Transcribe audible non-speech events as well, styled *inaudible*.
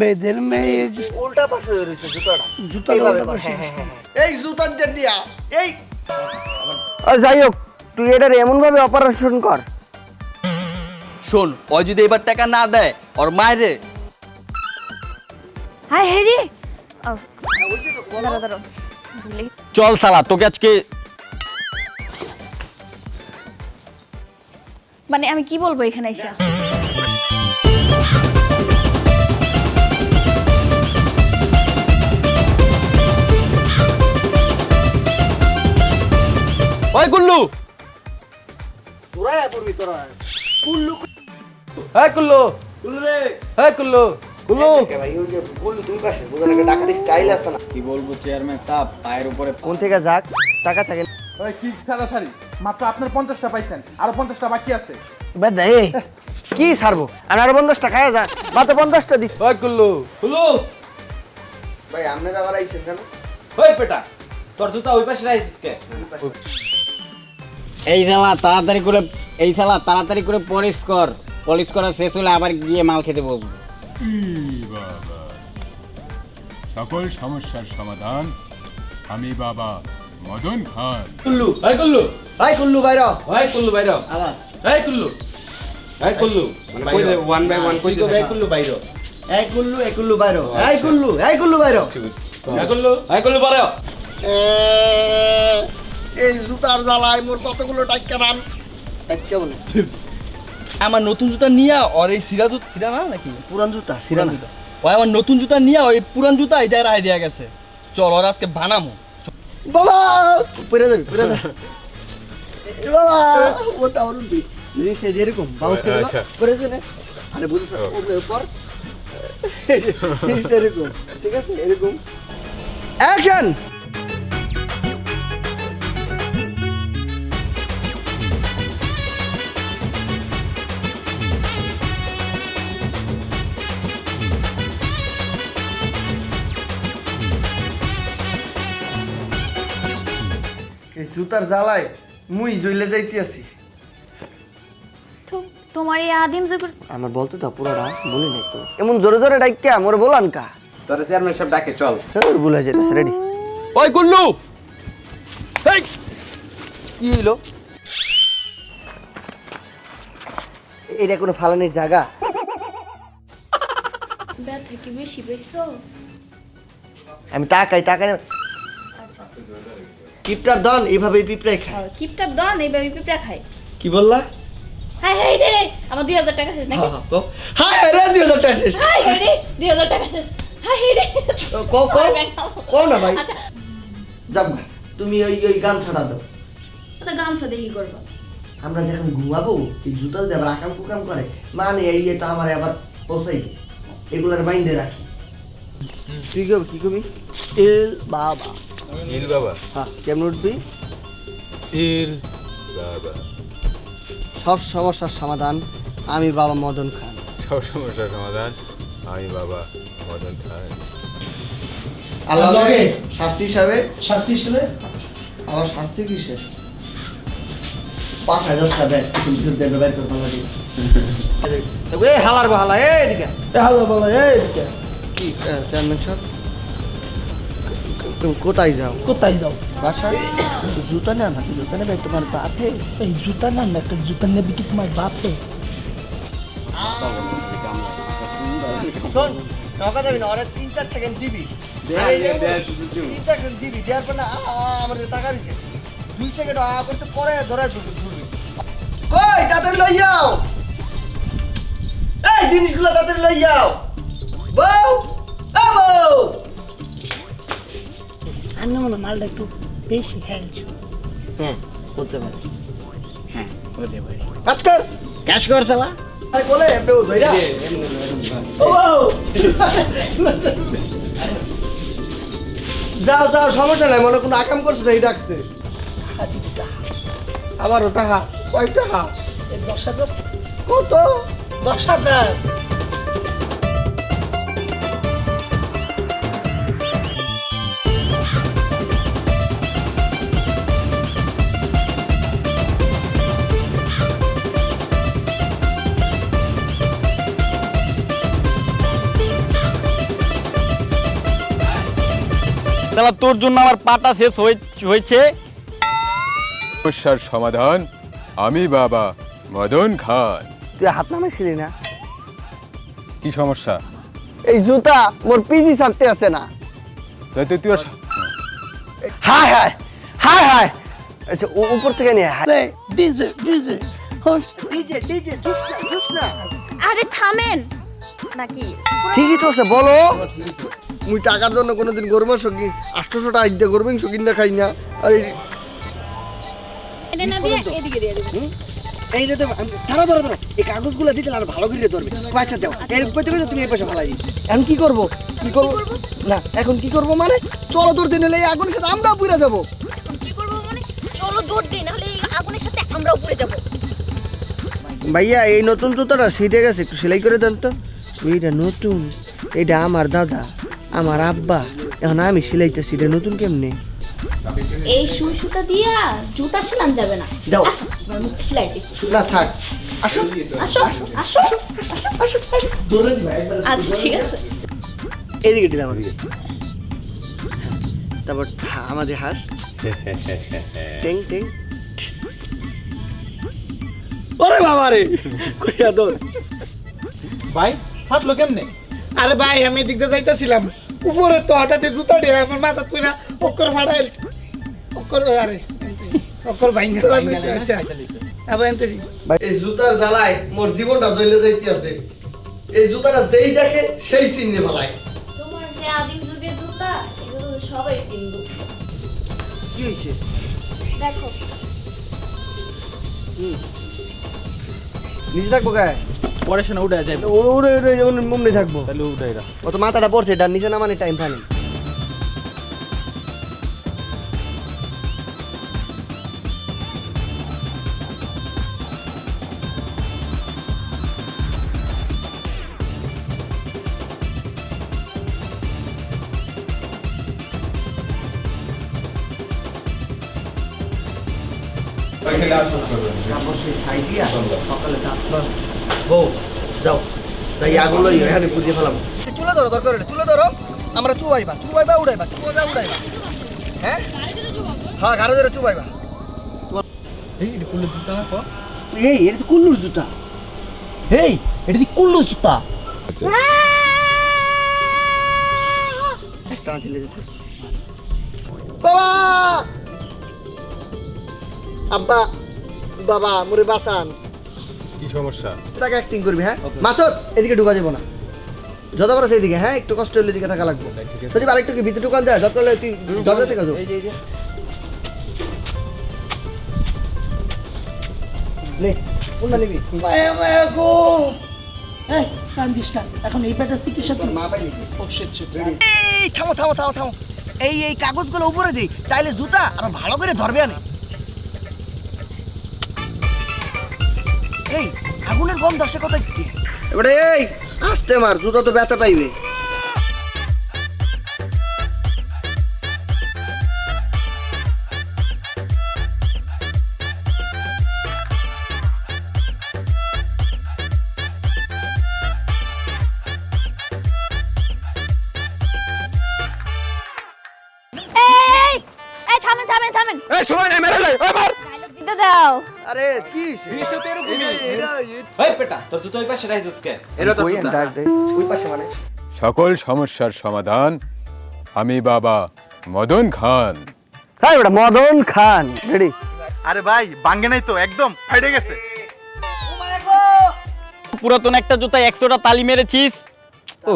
বেদের মেয়ে উল্টা পাশে রয়েছে জুতাটা। পাশে। হ্যাঁ হ্যাঁ হ্যাঁ এই জুতার যে দিয়া এই। আর যাই হোক তুই এটার এমন ভাবে অপারেশন কর। শোন ও যদি এবার টাকা না দেয় ওর মায়েরে হাই হেরি। চল সালা তোকে আজকে মানে আমি কি বলব এখানে এসে? ওই গুল্লু তোরা পড়বি তোরা হ্যাঁ কুল্লু। কুল্লু রে। হ্যাঁ কুল্লু কুল্লু। কে ভাই ওই যে বললু তুই পাশে বোঝা লাগে? ডাকাতি স্টাইল আছে না? কি বলব চেয়ারম্যান সাহেব পায়ের উপরে কোন থেকে যাক টাকা থাকে। ওই কি ছাড়াছাড়ি মাত্র আপনার পঞ্চাশটা পাইছেন আরও পঞ্চাশটা বাকি আছে। বেদা এই কি ছাড়বো? আমি আরও পঞ্চাশটা খাই যা মাত্র পঞ্চাশটা দি। ওই কুল্লু। কুল্লু! ভাই আপনারা আবার আইছেন কেন? ওই পেটা তোর জুতা ওই পাশে রাখিস কে? এই শালা তাড়াতাড়ি করে এই শালা তাড়াতাড়ি করে পলিশ কর। পলিশ করা শেষ হলে আবার গিয়ে মাল খেতে বসবো। বাবা। সকল সমস্যার সমাধান আমি বাবা মদন খান। কুল্লু ওই কুল্লু ভাই কুল্লু বাইরা। ওই কুল্লু বাইর। আবার এই কুল্লু। এই কুল্লু। ওয়ান বাই ওয়ান কই তো এই কুল্লু ভাই বাইর। এই কুল্লু এই কুল্লু বাইরো। এই কুল্লু এই কুল্লু বাইরো। এই কুল্লু এই কুল্লু বাইর। এই জুতার জ্বালায় মোর কতগুলো টাইকা নাম? টাইকা বলে। আমার নতুন জুতা নিয়ে ওর এই সিরা জুতা সিরা না নাকি? পুরান জুতা সিরানা ওই আমার নতুন জুতা নিয়ে ওই পুরান জুতা এই জায়গায় রায় দেওয়া গেছে। চল ওর আজকে বানামো। বাবা! পরে যাবি পরে যাবি বাবা! ওটা আমার উল্টি জিনিসটা যেরকম বাউস করে আচ্ছা। করে আরে বুঝছ ওপরে জিনিসটা এরকম ঠিক আছে এরকম। অ্যাকশন এই জুতার জ্বালায় মুই জইলে যাইতে আছি। তোমার এই আদিম আমার বলতে তো পুরোটা বলি নাই তো। এমন জোরে জোরে ডাইকে মোর বলান কা? তোর চেয়ারম্যান সাহেব ডাকে চল। তোর ভুলে যেতেছে রেডি। ওই গুল্লু! এই কি হইল? এটা কোনো ফালানির জায়গা? ব্যথা কি বেশি পেয়েছ আমি তাকাই তাকাই না। পিঁপড়ার দন এইভাবে পিঁপড়াই খায়। কিপটাপ দান এইভাবে পিঁপড়া খায়। কি বললা? হাই হাই রে আমার দুই হাজার টাকা শেষ নাকি? হাই রে দুই হাজার টাকা শেষ। হাই হাই রে দুই হাজার টাকা শেষ। হাই হাই রে। কও কও কও না ভাই। আচ্ছা। যাব তুমি ওই ওই গান ছাড়া দাও। ওটা গামছা দেখি করব? আমরা যখন ঘুমাবো এই জুতা যে আবার আকাম কুকাম করে মানে এই এটা আমার আবার পৌঁছাই এগুলার বাইন্দে রাখি। তুই কবি কি কবি? এল বাবা। ইল বাবা। হ্যাঁ কেমন উঠবি? ইল বাবা। সব সমস্যার সমাধান আমি বাবা মদন খান। সব সমস্যার সমাধান আমি বাবা মদন খান। আল্লাহ আল্লাহকে শাস্তি হিসাবে? শাস্তি হিসেবে? আমার শাস্তি কি শেষ? পাঁচ হাজার টাকা *laughs* হালার বাহালা এ এদিকে। হ্যালো বলো এই দিকে। কি চেয়ারম্যান সাহেব? কোথায় যাও? কোথায় যাও? বাসায়? জুতা নেও না জুতা নেবে তোমার বাপে? এই জুতা না না একটা জুতা নেবে কি তোমার বাপে? টাকা যাবি না অনেক তিন চার সেকেন্ড দিবি। আর এই যে তিন চার সেকেন্ড দিবি দেওয়ার পর না আ, আ, আমার যে টাকা দিচ্ছে দুই সেকেন্ড আ করতে পরে ধরে ধরবি কই তাড়াতাড়ি লই যাও। এই জিনিসগুলো তাড়াতাড়ি লই যাও। বউ বউ। আমি মনে মালটা একটু বেশি খেলছো হ্যাঁ করতে পারি। হ্যাঁ হতে পারি। কাজ কর! ক্যাশ কর আরে বলে বেউ ধইরা। ও বউ যাও যাও সমস্যা নাই মনে কোনো আকাম করছে এই ডাকছে। আবার ওটা হা কয়টা? হা এই দশ হাজার। কত? দশ হাজার। তাহলে তোর জন্য আমার পাটা শেষ হয়েছে। সমস্যার সমাধান আমি বাবা মদন খান। তুই হাত নামাইছিলি না? কি সমস্যা? এই জুতা মোর পিজি ছাড়তে আছে না। তাই তো তুই হায় হায় হায় হায়। আচ্ছা উপর থেকে নিয়ে হায়। ডিজে ডিজে আরে থামেন। নাকি? ঠিকই তো বলো। মুই টাকার জন্য কোনোদিন গরু মাংস কি আটশোশো টাকা দিয়ে গরু মাংস কিনা খাই না। আর এই- যে ধরো ধরো ধরো। এই কাগজগুলো দিতে আর ভালো করে ধরবে। পয়সা দাও এর কইতে কইতে তুমি এই পয়সা ফেলাই এখন কি করব? কি করব? না এখন কি করব মানে? চলো তোর দিন হলে এই আগুনের সাথে আমরাও পুড়ে যাব। কি করব মানে? চলো নাহলে এই আগুনের সাথে আমরাও পড়ে যাব। ভাইয়া এই নতুন জুতোটা সিটে গেছে একটু সেলাই করে দেন তো। এইটা নতুন এইটা আমার দাদা। আমার আব্বা। এখন আমি সেলাইতেছি এটা নতুন কেমনে? এই সুই সুতা দিয়া জুতা সেলান যাবে না। দাও। আসো আমার মুখ সেলাই দিই। না থাক। আসো। আসো আসো আসো। আসো ধরে দিবা একবার আচ্ছা ঠিক আছে। এদিকে দিলাম আমি। তারপর হা- আমাদের হাত। টেং টেং। ওরে বাবা রে কইয়া দোর ভাই ফাটলো কেমনে? আরে ভাই আমি এদিক দিয়ে যাইতেছিলাম। উপরে তো হঠাৎ জুতা দিয়ে আমার মাথা পুরা অক্ষর ফাড়াই অক্ষর আরে অক্ষর ভাই আচ্ছা। আবার এনতে এই জুতার জ্বালায় মোর জীবনটা জ্বলে যাইতে আছে। এই জুতাটা যেই দেখে সেই চিহ্নে ফেলায় তোমার যে আদিম যুগের জুতা এগুলো সবাই কিনবো কি হয়েছে দেখো। নিচে থাকব গায়ে পরে শোনা উঠে যাবে ওরে ওরে যেমন মুমনি থাকব। তাহলে উঠে ও তো মাথাটা পড়ছে ডান নিচে নামানি টাইম পানি সকালে বউ যাও। তাই আগুলো এখানে পুড়িয়ে ফেলাম। চুলে ধরো দরকার হলে চুলে ধরো। আমরা চুবাইবা চুবাইবা উড়াইবা চুবাইবা উড়াইবা। হ্যাঁ? হ্যাঁ গাড়ি ধরে চুবাইবা। এই এটা তো কুল্লুর জুতা। এই এটা দি কুল্লু জুতা? যেতে বাবা! আব্বা বাবা মুরে বাসান কি সমস্যা? তাকে অ্যাক্টিং করবি হ্যাঁ? মাছত এদিকে ঢুকা যাব না। যত বড় সেইদিকে হ্যাঁ? একটু কষ্ট হলে এদিকে থাকা লাগবে। আরেকটু কি ভিতরে ঢুকান যায় যত তুই দরজা থেকে যাও নে কোনটা নিবি? মায়া মায়া গো! এই কান্দিস না। এখন এই পেটের চিকিৎসা তোর তো মা পাইনি ও শিট শিট এই থামো থামো থামো থামো। এই এই কাগজগুলো উপরে দিই তাইলে জুতা আর ভালো করে ধরবে আনে। এই আগুনের গন্ধ আসে কোথায় কি এবারে এই আসতে মার জুতা তো ব্যথা পাইবে। এই এই থামেন থামেন থামেন। এই সময় নেই মেরে এবার। দিতে দাও। আরে কি ওই পাশে মানে। সকল সমস্যার সমাধান আমি বাবা মদন খান। হ্যাঁ বেটা মদন খান। রেডি আরে ভাই বাঙ্গে নাই তো একদম ফাইটে গেছে। পুরাতন একটা জুতা একশোটা তালি মেরেছিস। ও